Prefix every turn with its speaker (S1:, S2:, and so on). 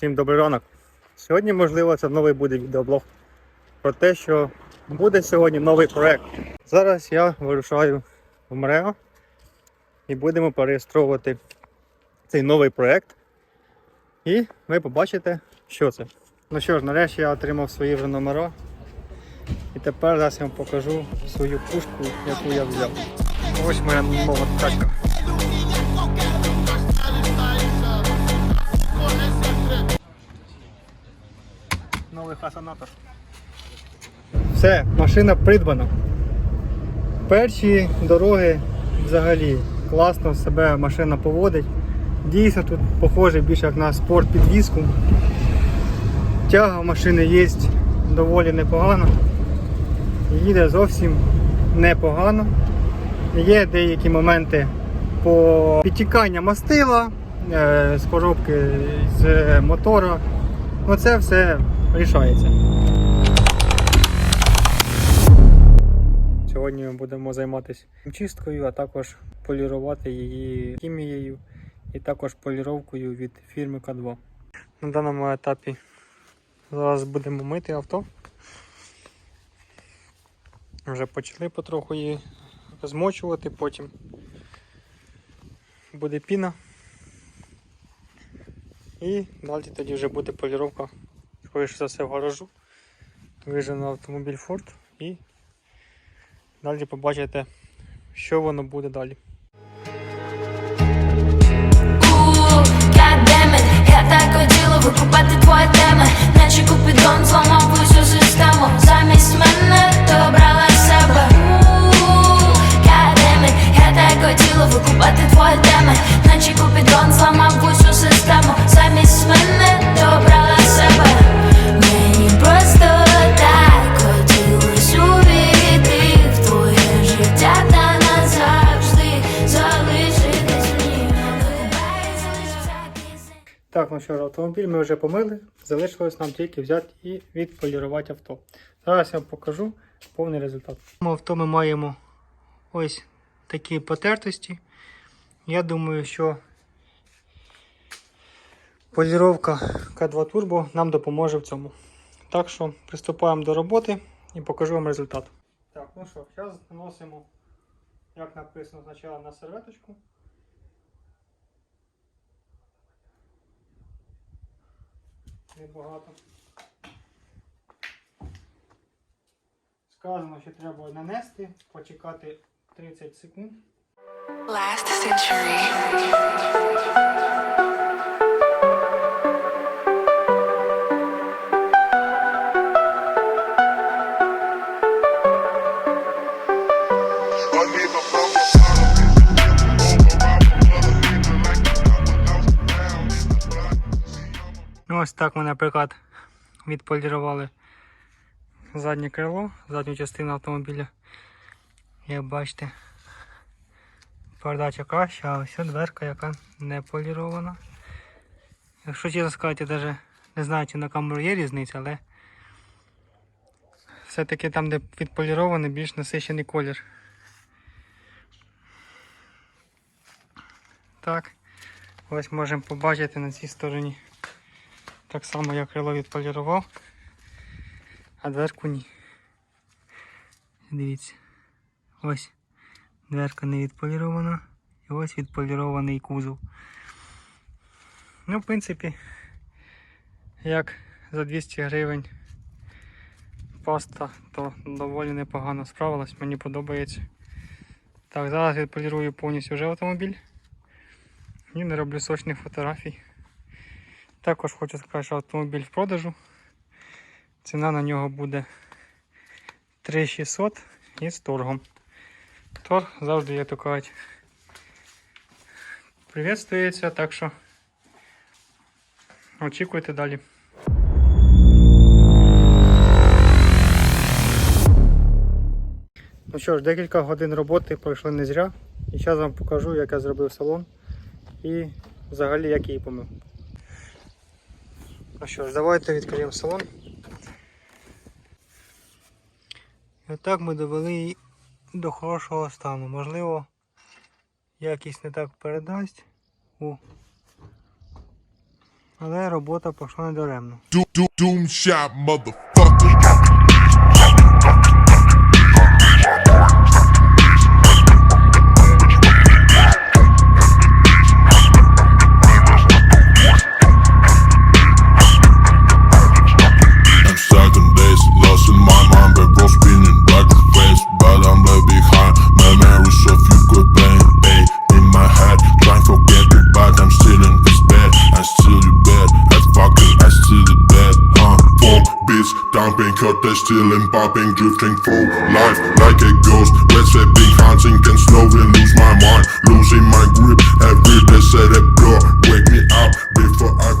S1: Всім добрий ранок. Сьогодні, можливо, це новий буде відеоблог про те, що буде сьогодні новий проект. Зараз я вирушаю в МРЕО і будемо переєстровувати цей новий проект. І ви побачите, що це. Ну що ж, нарешті я отримав свої вже номера. І тепер зараз я вам покажу свою пушку, яку я взяв. Ось моя нова тачка. Новий хасанатор. Все, машина придбана. Перші дороги взагалі класно себе машина поводить. Дійсно тут похоже більше як на спорт підвізку. Тяга машини є доволі непогана. Їде зовсім непогано. Є деякі моменти по підтікання мастила е, з коробки з мотора. Ну це все рішається. Сьогодні ми будемо займатися чисткою, а також полірувати її хімією і також поліровкою від фірми К2. На даному етапі зараз будемо мити авто. Вже почали потроху її змочувати, потім буде піна. І далі тоді вже буде поліровка, скоріше за все в гаражу. на автомобіль Ford і далі побачите, що воно буде далі.
S2: Я так хотіла викупати твої теми Наче купідон зламав Так,
S1: ну що ж, автомобіль ми вже помили, залишилось нам тільки взяти і відполірувати авто. Зараз я вам покажу повний результат. Авто ми маємо ось такі потертості. Я думаю, що поліровка К2 Turbo нам допоможе в цьому. Так що приступаємо до роботи і покажу вам результат. Так, ну що, зараз наносимо, як написано спочатку на серветочку. Небагато. Сказано, що треба нанести, почекати 30 секунд.
S3: Last century.
S1: Ну, ось так ми, наприклад, відполірували заднє крило, задню частину автомобіля. Як бачите, передача краща, а ось дверка, яка не полірована. Якщо чесно сказати, навіть не знаю, чи на камеру є різниця, але все-таки там, де відполірований, більш насичений колір. Так, ось можемо побачити на цій стороні. Так само я крило відполірував, а дверку ні. Дивіться. Ось дверка не відполірована і ось відполірований кузов. Ну, в принципі, як за 200 гривень паста, то доволі непогано справилась, мені подобається. Так, зараз відполірую повністю вже автомобіль. І не роблю сочних фотографій. Також хочу сказати, що автомобіль в продажу. Ціна на нього буде 3600 і з торгом. Торг завжди, то кажуть, приветствується, так що очікуйте далі. Ну що ж, декілька годин роботи пройшли не зря. І зараз вам покажу, як я зробив салон і взагалі як її помив. Ну що ж, давайте відкриємо салон. І отак ми довели її до хорошого стану. Можливо, якість не так передасть у
S4: Але робота пішла недаремно.
S5: Dumping, cut, they stealing, popping, drifting through life like a ghost. Red sweeping, hunting, can slowly lose my mind, losing my grip. Every day, set a blow, wake me up before I.